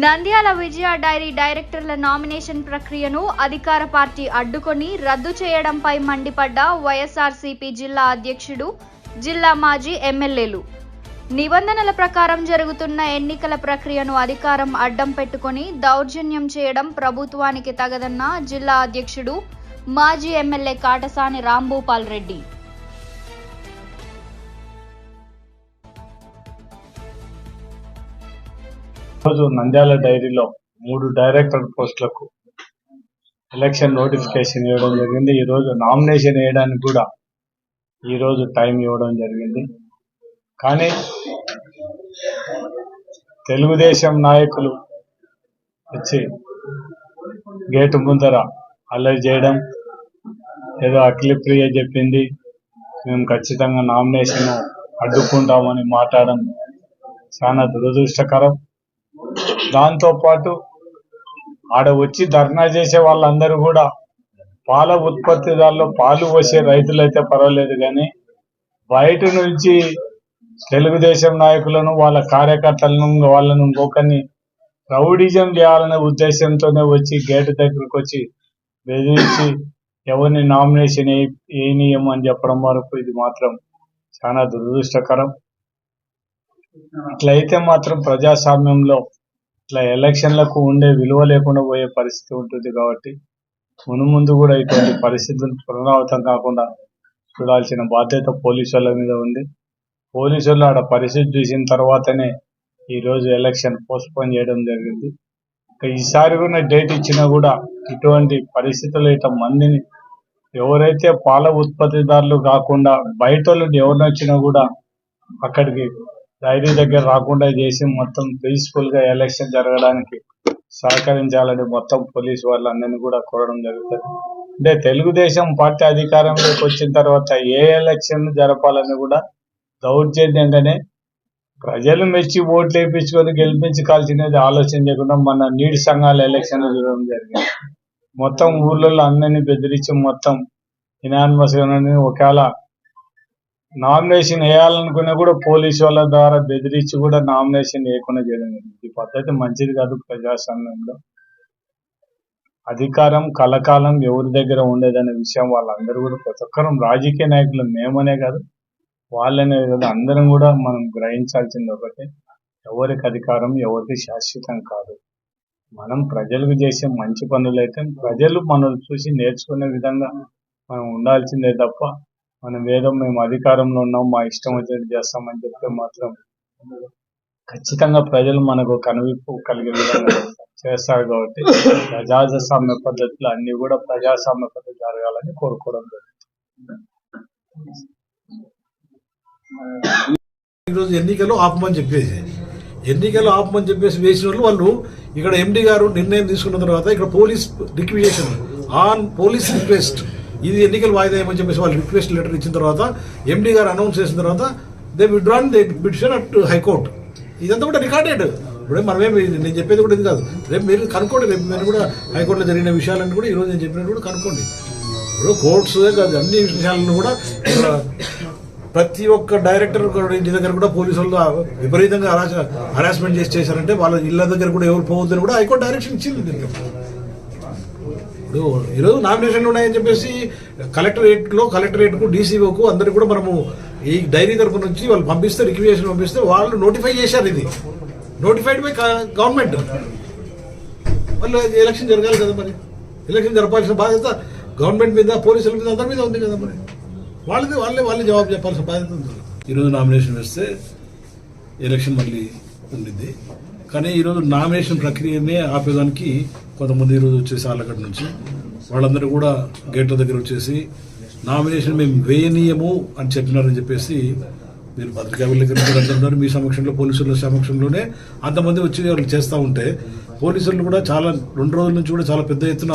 Nandyal Vijaya dairy డైరెక్టర్ల nomination ప్రక్రియను అధికార పార్టీ అడ్డుకొని రద్దు చేయడంపై మండిపడ్డ వైఎస్ఆర్సీపీ జిల్లా అధ్యక్షుడు జిల్లా మాజీ ఎమ్మెల్యేలు. నిబంధనల ప్రకారం జరుగుతున్న ఎన్నికల ప్రక్రియను అధికారం అడ్డం పెట్టుకొని దౌర్జన్యం చేయడం ప్రభుత్వానికి తగదన్న జిల్లా అధ్యక్షుడు మాజీ ఎమ్మెల్యే కాటసాని రాంభూపాల్ రెడ్డి. రోజు నంద్యాల డైరీలో మూడు డైరెక్టర్ పోస్టులకు ఎలక్షన్ నోటిఫికేషన్ ఇవ్వడం జరిగింది. ఈ రోజు నామినేషన్ వేయడానికి కూడా ఈ రోజు టైం ఇవ్వడం జరిగింది. కానీ తెలుగుదేశం నాయకులు వచ్చి గేటు ముందర అల్లరి చేయడం ఏదో అఖిలప్రియ చెప్పింది మేము ఖచ్చితంగా నామినేషన్ అడ్డుకుంటామని మాట్లాడడం చాలా దురదృష్టకరం. దాంతో పాటు ఆడ వచ్చి ధర్నా చేసే వాళ్ళందరూ కూడా పాల ఉత్పత్తిదారులు పాలు పోసే రైతులైతే పర్వాలేదు కానీ బయట నుంచి తెలుగుదేశం నాయకులను వాళ్ళ కార్యకర్తలను వాళ్ళను ఇంకొకరిని రౌడిజం చేయాలనే ఉద్దేశంతోనే వచ్చి గేటు దగ్గరకు వచ్చి బెదిరించి ఎవరిని నామినేషన్ వేయనీయం అని చెప్పడం వరకు ఇది మాత్రం చాలా దురదృష్టకరం. ఇట్లయితే మాత్రం ప్రజాస్వామ్యంలో ఇట్లా ఎలక్షన్లకు ఉండే విలువ లేకుండా పోయే పరిస్థితి ఉంటుంది కాబట్టి మును ముందు కూడా ఇటువంటి పరిస్థితులు పునరావృతం కాకుండా చూడాల్సిన బాధ్యత పోలీసు వాళ్ళ మీద ఉంది. పోలీసు వాళ్ళు ఆడ పరిస్థితి చూసిన తర్వాతనే ఈ రోజు ఎలక్షన్ పోస్ట్పోన్ చేయడం జరిగింది. ఇక ఈసారి కూడా డేట్ ఇచ్చినా కూడా ఇటువంటి పరిస్థితులు ఇట మందిని ఎవరైతే పాల ఉత్పత్తిదారులు కాకుండా బయట వాళ్ళు ఎవరినొచ్చినా కూడా అక్కడికి డైరీ దగ్గర రాకుండా చేసి మొత్తం పీస్ఫుల్గా ఎలక్షన్ జరగడానికి సహకరించాలని మొత్తం పోలీస్ వాళ్ళందరినీ కూడా కోరడం జరుగుతుంది. అంటే తెలుగుదేశం పార్టీ అధికారంలోకి వచ్చిన తర్వాత ఏ ఎలక్షన్ జరపాలని కూడా దౌర్జన్యంగానే ప్రజలు మెచ్చి ఓట్లు వేయించుకొని గెలిపించి కాల్చినది ఆలోచన చేయకుండా మన నీటి సంఘాల ఎలక్షన్ జరగడం జరిగింది. మొత్తం ఊళ్ళో అందరినీ బెదిరించి మొత్తం ఇనానిమస్ ఒకవేళ నామినేషన్ వేయాలనుకున్నా కూడా పోలీస్ వాళ్ళ ద్వారా బెదిరించి కూడా నామినేషన్ వేయకుండా చేయడం ఈ పద్ధతి మంచిది కాదు ప్రజాస్వామ్యంలో. అధికారం కలకాలం ఎవరి దగ్గర ఉండేదనే విషయం వాళ్ళందరూ కూడా ప్రతి ఒక్కరం రాజకీయ నాయకులు మేమనే కాదు వాళ్ళనే కాదు అందరం కూడా మనం గ్రహించాల్సింది ఒకటే. ఎవరికి అధికారం ఎవరికి శాశ్వతం కాదు. మనం ప్రజలకు చేసే మంచి పనులైతే ప్రజలు మనల్ని చూసి నేర్చుకునే విధంగా మనం ఉండాల్సిందే తప్ప మనం ఏదో మేము అధికారంలో ఉన్నాం మా ఇష్టం వచ్చినట్టు చేస్తామని చెప్తే మాత్రం ఖచ్చితంగా ప్రజలు మనకు కనువిప్పు కలిగే విధంగా చేస్తారు కాబట్టి ప్రజాస్వామ్య పద్ధతులు అన్ని కూడా ప్రజాస్వామ్య పద్ధతి జరగాలని కోరుకోవడం జరుగుతుంది ఈరోజు ఎన్నికలు ఆపమని చెప్పేసి ఎన్నికలు ఆపమని చెప్పేసి వేసిన వాళ్ళు వాళ్ళు ఇక్కడ ఎండి గారు నిర్ణయం తీసుకున్న తర్వాత ఇక్కడ police requisition on police request ఇది ఎన్నికలు వాయిదా ఏమని చెప్పేసి వాళ్ళు రిక్వెస్ట్ లెటర్ ఇచ్చిన తర్వాత ఎండీ గారు అనౌన్స్ చేసిన తర్వాత they withdrawn they petition at high court ఇదంతా కూడా రికార్డెడ్. ఇప్పుడే మనమేమి నేను చెప్పేది కూడా ఇది కాదు. రేపు మీరు కనుక్కోండి రేపు మీరు కూడా హైకోర్టులో జరిగిన విషయాలను కూడా ఈరోజు నేను చెప్పినట్టు కూడా కనుక్కోండి. ఇప్పుడు కోర్ట్స్ కాదు అన్ని విషయాలను కూడా ప్రతి ఒక్క డైరెక్టర్ ఇంటి దగ్గర కూడా పోలీసు వాళ్ళు విపరీతంగా హరాస్మెంట్ చేసి చేశారంటే వాళ్ళ ఇళ్ళ దగ్గర కూడా ఎవరు పోవద్దని కూడా హైకోర్టు డైరెక్షన్ ఇచ్చింది దీనికి. ఇప్పుడు ఈరోజు నామినేషన్లు ఉన్నాయని చెప్పేసి కలెక్టరేట్లో కలెక్టరేట్కు డీసీఓకు అందరికి కూడా మనము ఈ డైరీ తరపు నుంచి వాళ్ళు పంపిస్తే రిక్వెషన్ పంపిస్తే వాళ్ళు నోటిఫై చేశారు ఇది. Notified by government. వాళ్ళు ఎలక్షన్ జరగాలి కదా మరి. ఎలక్షన్ జరపాల్సిన బాధ్యత గవర్నమెంట్ మీద పోలీసుల మీద అందరి మీద ఉంది కదా మరి. వాళ్ళది వాళ్ళే వాళ్ళే జవాబు చెప్పాల్సిన బాధ్యత ఉంది. ఈరోజు నామినేషన్ వేస్తే ఎలక్షన్ మళ్ళీ ఉండింది కానీ ఈరోజు నామినేషన్ ప్రక్రియనే ఆపేదానికి కొంతమంది ఈరోజు వచ్చేసి ఆలగడ్డ నుంచి. వాళ్ళందరూ కూడా గేట్ల దగ్గర వచ్చేసి నామినేషన్ మేము వేయనీయము అని చెప్పినారని చెప్పేసి మీరు పత్రికా విలేకరులు మీ సమక్షంలో పోలీసుల సమక్షంలోనే అంతమంది వచ్చి వాళ్ళు చేస్తూ ఉంటే పోలీసులు కూడా చాలా రెండు రోజుల నుంచి కూడా చాలా పెద్ద ఎత్తున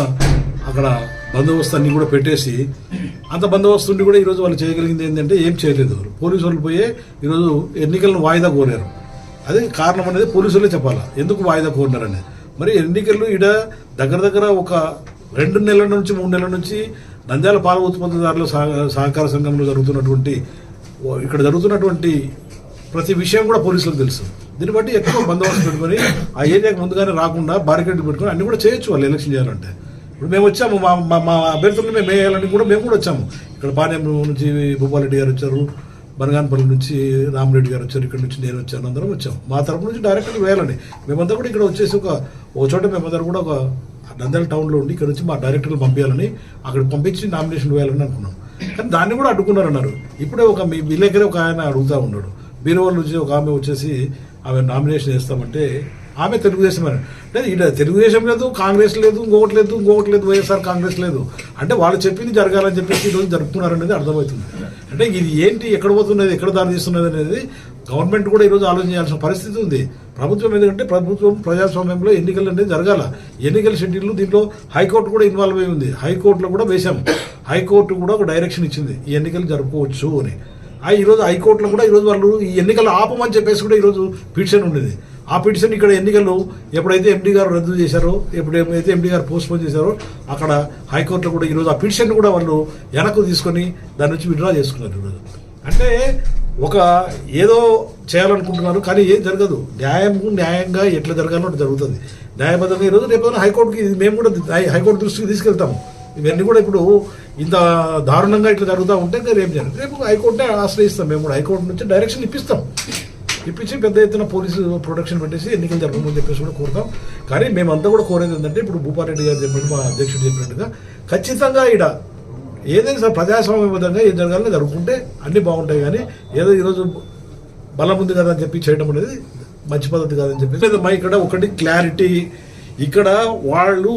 అక్కడ బందోబస్తు అన్ని కూడా పెట్టేసి అంత బందోబస్తు ఉండి కూడా ఈరోజు వాళ్ళు చేయగలిగింది ఏంటంటే ఏం చేయలేదు. పోలీసులు పోలీసు వాళ్ళు పోయే ఈరోజు ఎన్నికలను వాయిదా కోరారు. అదే కారణం అనేది పోలీసులే చెప్పాలా? ఎందుకు వాయిదా కోరినారనేది? మరి ఎన్నికలు ఈడ దగ్గర దగ్గర ఒక రెండు నెలల నుంచి మూడు నెలల నుంచి నంద్యాల పాల ఉత్పత్తిదారుల సహ- సహకార సంఘంలో జరుగుతున్నటువంటి ఇక్కడ జరుగుతున్నటువంటి ప్రతి విషయం కూడా పోలీసులకు తెలుసు. దీన్ని బట్టి ఎక్కువ బందోబస్తు పెట్టుకొని ఆ ఏరియాకి ముందుగానే రాకుండా బారికేడ్ పెట్టుకొని అన్ని కూడా చేయొచ్చు వాళ్ళు ఎలక్షన్ చేయాలంటే. ఇప్పుడు మేము వచ్చాము మా మా- అభ్యర్థులను మేము వేయాలని కూడా మేము కూడా వచ్చాము. ఇక్కడ పానెం నుంచి భూపాలరెడ్డి గారు వచ్చారు బనగానపల్లి నుంచి రామరెడ్డి గారు వచ్చారు ఇక్కడ నుంచి నేను వచ్చాను అందరం వచ్చాం. మా తరపు నుంచి డైరెక్ట్గా వేయాలండి మేమంతా కూడా ఇక్కడ వచ్చేసి ఒక ఓ చోట మేమందరం కూడా ఒక నంద్యాల టౌన్లో ఉండి ఇక్కడ నుంచి మా డైరెక్టర్లు పంపించాలని అక్కడ పంపించి నామినేషన్ వేయాలని అనుకున్నాం. కానీ దాన్ని కూడా అడ్డుకున్నారన్నారు. ఇప్పుడే ఒక మీ విలేకరే ఒక ఆయన అడుగుతా ఉన్నాడు. బీరువాళ్ళ నుంచి ఒక ఆమె వచ్చేసి ఆమె నామినేషన్ వేస్తామంటే ఆమె తెలుగుదేశం అని. అంటే ఇక్కడ తెలుగుదేశం లేదు కాంగ్రెస్ లేదు ఇంకొకటి లేదు ఇంకొకటి లేదు వైఎస్ఆర్ కాంగ్రెస్ లేదు. అంటే వాళ్ళు చెప్పింది జరగాలని చెప్పేసి ఈరోజు జరుపుకున్నారనేది అర్థమవుతుంది. అంటే ఇది ఏంటి ఎక్కడ పోతున్నది ఎక్కడ దారి తీస్తున్నది అనేది గవర్నమెంట్ కూడా ఈరోజు ఆలోచన చేయాల్సిన పరిస్థితి ఉంది. ప్రభుత్వం ఎందుకంటే ప్రభుత్వం ప్రజాస్వామ్యంలో ఎన్నికలు అనేది జరగాల. ఎన్నికల షెడ్యూల్ దీంట్లో హైకోర్టు కూడా ఇన్వాల్వ్ అయి ఉంది. హైకోర్టులో కూడా వేశాం. హైకోర్టు కూడా ఒక డైరెక్షన్ ఇచ్చింది. ఈ ఎన్నికలు జరుపుకోవచ్చు అని. ఆ ఈరోజు హైకోర్టులో కూడా ఈరోజు వాళ్ళు ఈ ఎన్నికలు ఆపమని చెప్పేసి కూడా ఈరోజు పిటిషన్ ఉండేది. ఆ పిటిషన్ ఇక్కడ ఎన్నికలు ఎప్పుడైతే ఎండి గారు రద్దు చేశారో ఎప్పుడైతే ఎండి గారు పోస్ట్పోన్ చేశారో అక్కడ హైకోర్టులో కూడా ఈరోజు ఆ పిటిషన్ కూడా వాళ్ళు వెనక్కు తీసుకొని దాని నుంచి విడ్రా చేసుకున్నారు ఈరోజు అంటే ఒక ఏదో చేయాలనుకుంటున్నారు కానీ ఏం జరగదు. న్యాయం న్యాయంగా ఎట్లా జరగాలో జరుగుతుంది. న్యాయబద్ధంగా ఈరోజు రేపు హైకోర్టుకి మేము కూడా హైకోర్టు దృష్టికి తీసుకెళ్తాము. ఇవన్నీ కూడా ఇప్పుడు ఇంత దారుణంగా ఇట్లా జరుగుతూ ఉంటే ఇంకా రేపు జరగదు. రేపు హైకోర్టే ఆశ్రయిస్తాం. మేము కూడా హైకోర్టు నుంచి డైరెక్షన్ ఇప్పిస్తాం. ఇప్పించి పెద్ద ఎత్తున పోలీసు ప్రొటెక్షన్ పెట్టేసి ఎన్నికలు జరగమని చెప్పేసి కూడా కోరుతాం. కానీ మేమంతా కూడా కోరేది ఏంటంటే ఇప్పుడు భూపారెడ్డి గారు చెప్పినట్టు మా అధ్యక్షుడు చెప్పినట్టుగా ఖచ్చితంగా ఈడ ఏదైనా సరే ప్రజాస్వామ్యబద్ధంగా ఏం జరగాలని జరుగుతుంటే అన్నీ బాగుంటాయి కానీ ఏదో ఈరోజు బలం ఉంది కదా అని చెప్పి చేయడం అనేది మంచి పద్ధతి కాదని చెప్పి లేదమ్మా ఇక్కడ ఒకటి క్లారిటీ ఇక్కడ వాళ్ళు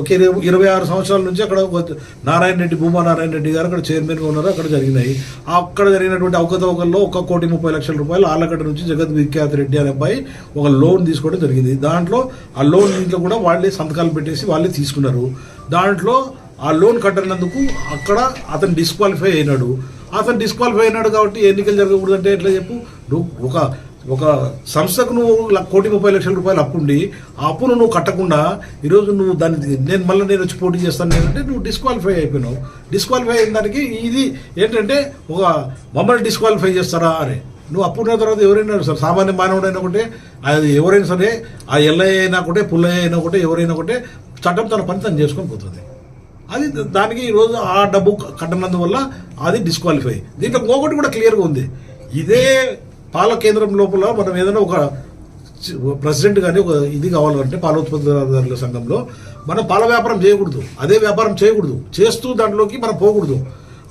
ఒక ఇరవై ఆరు సంవత్సరాల నుంచి అక్కడ ఒక నారాయణ రెడ్డి భూమా నారాయణ రెడ్డి గారు అక్కడ చైర్మన్గా ఉన్నారు అక్కడ జరిగినాయి. అక్కడ జరిగినటువంటి అవకతవకల్లో ఒక కోటి ముప్పై లక్షల రూపాయలు ఆళ్ళగడ్డ నుంచి జగత్ విఖ్యాత్ రెడ్డి అనే అబ్బాయి ఒక లోన్ తీసుకోవడం జరిగింది. దాంట్లో ఆ లోన్ దీంట్లో కూడా వాళ్ళే సంతకాలు పెట్టేసి వాళ్ళే తీసుకున్నారు. దాంట్లో ఆ లోన్ కట్టనందుకు అక్కడ అతను డిస్క్వాలిఫై అయినాడు. అతను డిస్క్వాలిఫై అయినాడు కాబట్టి ఎన్నికలు జరగకూడదంటే ఎట్లా చెప్పు? ఒక ఒక సంస్థకు నువ్వు కోటి ముప్పై లక్షల రూపాయలు అప్పుండి ఆ అప్పును నువ్వు కట్టకుండా ఈరోజు నువ్వు దాన్ని నేను మళ్ళీ నేను వచ్చి పోటీ చేస్తాను నేనంటే నువ్వు డిస్క్వాలిఫై అయిపోయినావు. డిస్క్వాలిఫై అయిన దానికి ఇది ఏంటంటే ఒక మమ్మల్ని డిస్క్వాలిఫై చేస్తారా అని నువ్వు అప్పున్న తర్వాత ఎవరైనా సరే సామాన్య మానవుడైనా ఒకటే అది ఎవరైనా సరే ఆ ఎల్లయ్య అయినా ఒకటే పుల్లయ్య అయినా ఒకటే ఎవరైనా ఒకటే చట్టం తన పని తను చేసుకొని పోతుంది. అది దానికి ఈరోజు ఆ డబ్బు కట్టనందువల్ల అది డిస్క్వాలిఫై దీంట్లో ఇంకొకటి కూడా క్లియర్గా ఉంది. ఇదే పాల కేంద్రం లోపల మనం ఏదైనా ఒక ప్రెసిడెంట్ కానీ ఒక ఇది కావాలంటే పాల ఉత్పత్తిదారుల సంఘంలో మనం పాల వ్యాపారం చేయకూడదు. అదే వ్యాపారం చేయకూడదు. చేస్తూ దాంట్లోకి మనం పోకూడదు.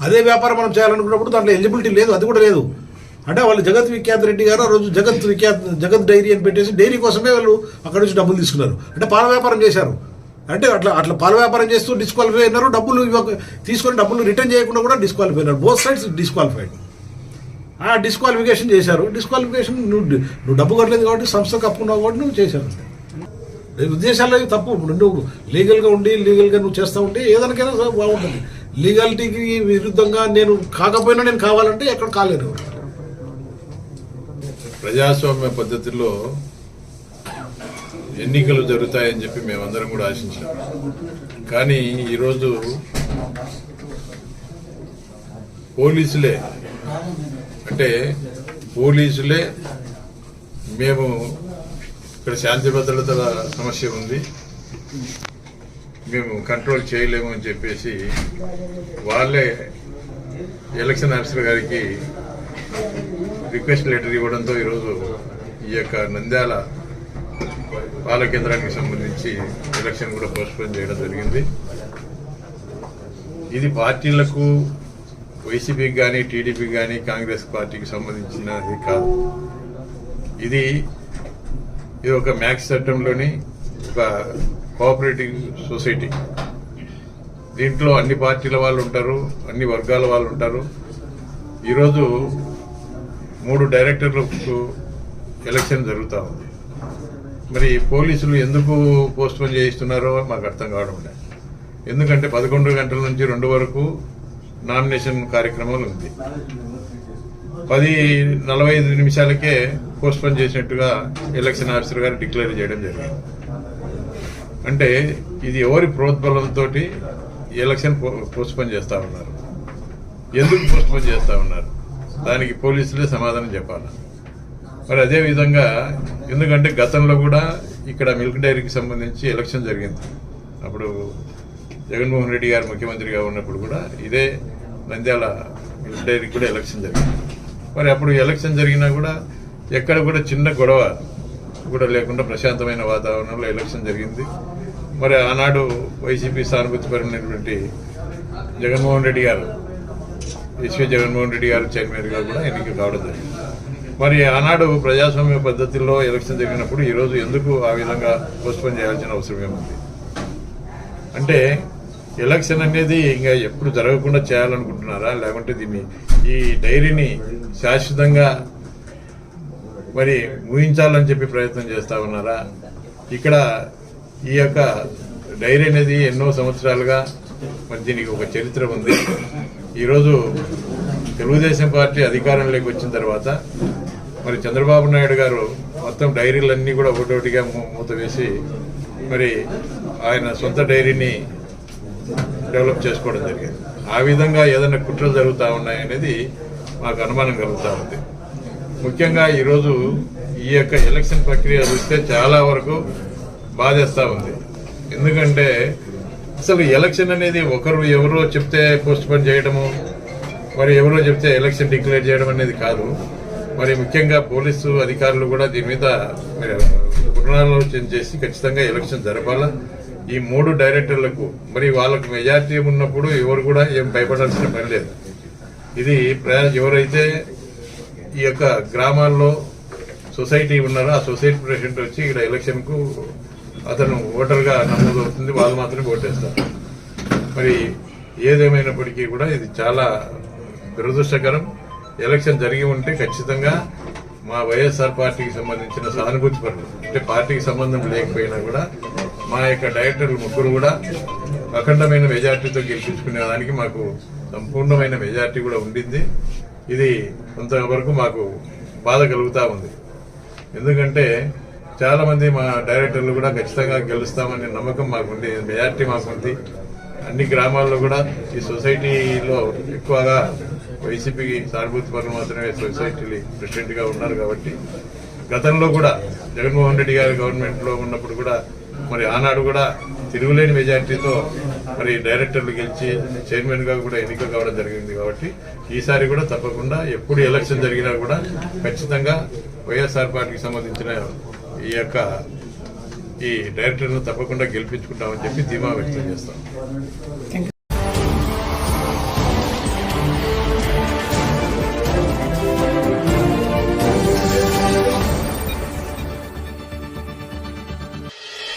అదే వ్యాపారం మనం చేయాలనుకున్నప్పుడు దాంట్లో ఎలిజిబిలిటీ లేదు అది కూడా లేదు. అంటే వాళ్ళు జగత్ విఖ్యాత్ రెడ్డి గారు ఆ రోజు జగత్ విఖ్యాత్ జగత్ డైరీ అని పెట్టేసి డైరీ కోసమే వాళ్ళు అక్కడ నుంచి డబ్బులు తీసుకున్నారు. అంటే పాల వ్యాపారం చేశారు. అంటే అట్లా అట్లా పాల వ్యాపారం చేస్తూ డిస్క్వాలిఫై అయినారు డబ్బులు తీసుకొని డబ్బులు రిటర్న్ చేయకుండా కూడా డిస్క్వాలిఫై అయినారు. బోత్ సైడ్స్ డిస్క్వాలిఫైడ్ డిస్క్వాలిఫికేషన్ చేశారు. డిస్క్వాలిఫికేషన్ నువ్వు నువ్వు డబ్బు కట్టలేదు కాబట్టి సంస్థకు అప్పున్నావు కాబట్టి నువ్వు చేశారు ఉద్దేశాల్లో ఉద్దేశాలు తప్పు. నువ్వు లీగల్గా ఉండి లీగల్గా నువ్వు చేస్తూ ఉంటే ఏదానికైనా బాగుంటుంది. లీగాలిటీకి విరుద్ధంగా నేను కాకపోయినా నేను కావాలంటే ఎక్కడ కాలేను. ప్రజాస్వామ్య పద్ధతిలో ఎన్నికలు జరుగుతాయని చెప్పి మేమందరం కూడా ఆశించాం. కానీ ఈరోజు పోలీసులే అంటే పోలీసులే మేము ఇక్కడ శాంతి భద్రతల సమస్య ఉంది. మేము కంట్రోల్ చేయలేము అని చెప్పేసి వాళ్ళే ఎలక్షన్ ఆఫీసర్ గారికి రిక్వెస్ట్ లెటర్ ఇవ్వడంతో ఈరోజు ఈ యొక్క నంద్యాల పాల కేంద్రానికి సంబంధించి ఎలక్షన్ కూడా పోస్ట్పోన్ చేయడం జరిగింది. ఇది పార్టీలకు వైసీపీకి కానీ టీడీపీకి కానీ కాంగ్రెస్ పార్టీకి సంబంధించినది కాదు. ఇది ఇది ఒక మ్యాక్స్ చట్టంలోని ఒక కోఆపరేటివ్ సొసైటీ. దీంట్లో అన్ని పార్టీల వాళ్ళు ఉంటారు అన్ని వర్గాల వాళ్ళు ఉంటారు. ఈరోజు మూడు డైరెక్టర్లకు ఎలక్షన్ జరుగుతూ ఉంది. మరి పోలీసులు ఎందుకు పోస్ట్ పోన్ చేయిస్తున్నారో మాకు అర్థం కావడం లేదు. ఎందుకంటే పదకొండు గంటల నుంచి రెండు వరకు నామినేషన్ కార్యక్రమం ఉంది. పది నలభై ఐదు నిమిషాలకే పోస్ట్పోన్ చేసినట్టుగా ఎలక్షన్ ఆఫీసర్ గారు డిక్లేర్ చేయడం జరిగింది. అంటే ఇది ఎవరి ప్రోద్బలంతో ఎలక్షన్ పోస్ట్పోన్ చేస్తా ఉన్నారు. ఎందుకు పోస్ట్పోన్ చేస్తూ చేస్తా ఉన్నారు? దానికి పోలీసులే సమాధానం చెప్పాలి? మరి అదేవిధంగా ఎందుకంటే గతంలో కూడా ఇక్కడ మిల్క్ డైరీకి సంబంధించి ఎలక్షన్ జరిగింది. అప్పుడు జగన్మోహన్ రెడ్డి గారు ముఖ్యమంత్రిగా ఉన్నప్పుడు కూడా ఇదే నంద్యాల డైరీకి కూడా ఎలక్షన్ జరిగింది. మరి అప్పుడు ఎలక్షన్ జరిగినా కూడా ఎక్కడ కూడా చిన్న గొడవ కూడా లేకుండా ప్రశాంతమైన వాతావరణంలో ఎలక్షన్ జరిగింది. మరి ఆనాడు వైసీపీ సానుభూతిపరమైనటువంటి జగన్మోహన్ రెడ్డి గారు ఎస్వి జగన్మోహన్ రెడ్డి గారు చైర్మన్గా కూడా ఎన్నిక కావడం జరిగింది. మరి ఆనాడు ప్రజాస్వామ్య పద్ధతిలో ఎలక్షన్ జరిగినప్పుడు ఈరోజు ఎందుకు ఆ విధంగా పోస్ట్పోన్ చేయాల్సిన అవసరం ఏముంది? అంటే ఎలక్షన్ అనేది ఇంకా ఎప్పుడు జరగకుండా చేయాలనుకుంటున్నారా? లేకుంటే దీన్ని ఈ డైరీని శాశ్వతంగా మరి ఊహించాలని చెప్పి ప్రయత్నం చేస్తా ఉన్నారా? ఇక్కడ ఈ యొక్క డైరీ అనేది ఎన్నో సంవత్సరాలుగా మరి దీనికి ఒక చరిత్ర ఉంది. ఈరోజు తెలుగుదేశం పార్టీ అధికారంలోకి వచ్చిన తర్వాత మరి చంద్రబాబు నాయుడు గారు మొత్తం డైరీలన్నీ కూడా ఒకటోటిగా మూ- మూత వేసి మరి ఆయన సొంత డైరీని డెవలప్ చేసుకోవడం జరిగింది. ఆ విధంగా ఏదైనా కుట్రలు జరుగుతూ ఉన్నాయనేది మాకు అనుమానం కలుగుతూ ఉంది. ముఖ్యంగా ఈరోజు ఈ యొక్క ఎలక్షన్ ప్రక్రియ చూస్తే చాలా వరకు బాధేస్తూ ఉంది. ఎందుకంటే అసలు ఎలక్షన్ అనేది ఒకరు ఎవరో చెప్తే పోస్ట్ పోన్ చేయడము మరి ఎవరో చెప్తే ఎలక్షన్ డిక్లేర్ చేయడం అనేది కాదు. మరి ముఖ్యంగా పోలీసు అధికారులు కూడా దీని మీద మరి పునరాలోచన చేసి ఖచ్చితంగా ఎలక్షన్ జరపాలా? ఈ మూడు డైరెక్టర్లకు మరి వాళ్ళకు మెజార్టీ ఉన్నప్పుడు ఎవరు కూడా ఏం భయపడాల్సిన పని లేదు. ఇది ఎవరైతే ఈ యొక్క గ్రామాల్లో సొసైటీ ఉన్నారో ఆ సొసైటీ ప్రెసిడెంట్ వచ్చి ఇక్కడ ఎలక్షన్కు అతను ఓటర్గా నమోదు అవుతుంది వాళ్ళు మాత్రమే ఓటేస్తారు. మరి ఏదేమైనప్పటికీ కూడా ఇది చాలా దురదృష్టకరం. ఎలక్షన్ జరిగి ఉంటే ఖచ్చితంగా మా వైఎస్ఆర్ పార్టీకి సంబంధించిన సానుభూతి పనులు అంటే పార్టీకి సంబంధం లేకపోయినా కూడా మా యొక్క డైరెక్టర్లు ముగ్గురు కూడా అఖండమైన మెజార్టీతో గెలిపించుకునే దానికి మాకు సంపూర్ణమైన మెజార్టీ కూడా ఉండింది. ఇది కొంతవరకు మాకు బాధ కలుగుతూ ఉంది. ఎందుకంటే చాలామంది మా డైరెక్టర్లు కూడా ఖచ్చితంగా గెలుస్తామనే నమ్మకం మాకు ఉంది మెజార్టీ మాకు ఉంది. అన్ని గ్రామాల్లో కూడా ఈ సొసైటీలో ఎక్కువగా వైసీపీకి సానుభూతి పనులు మాత్రమే సొసైటీ ప్రెసిడెంట్గా ఉన్నారు కాబట్టి గతంలో కూడా జగన్మోహన్ రెడ్డి గారి గవర్నమెంట్లో ఉన్నప్పుడు కూడా మరి ఆనాడు కూడా తిరుగులేని మెజార్టీతో మరి డైరెక్టర్లు గెలిచి చైర్మన్గా కూడా ఎన్నిక కావడం జరిగింది కాబట్టి ఈసారి కూడా తప్పకుండా ఎప్పుడు ఎలక్షన్ జరిగినా కూడా ఖచ్చితంగా వైఎస్ఆర్ పార్టీకి సంబంధించిన ఈ యొక్క ఈ డైరెక్టర్ను తప్పకుండా గెలిపించుకుంటామని చెప్పి ధీమా వ్యక్తం చేస్తాం.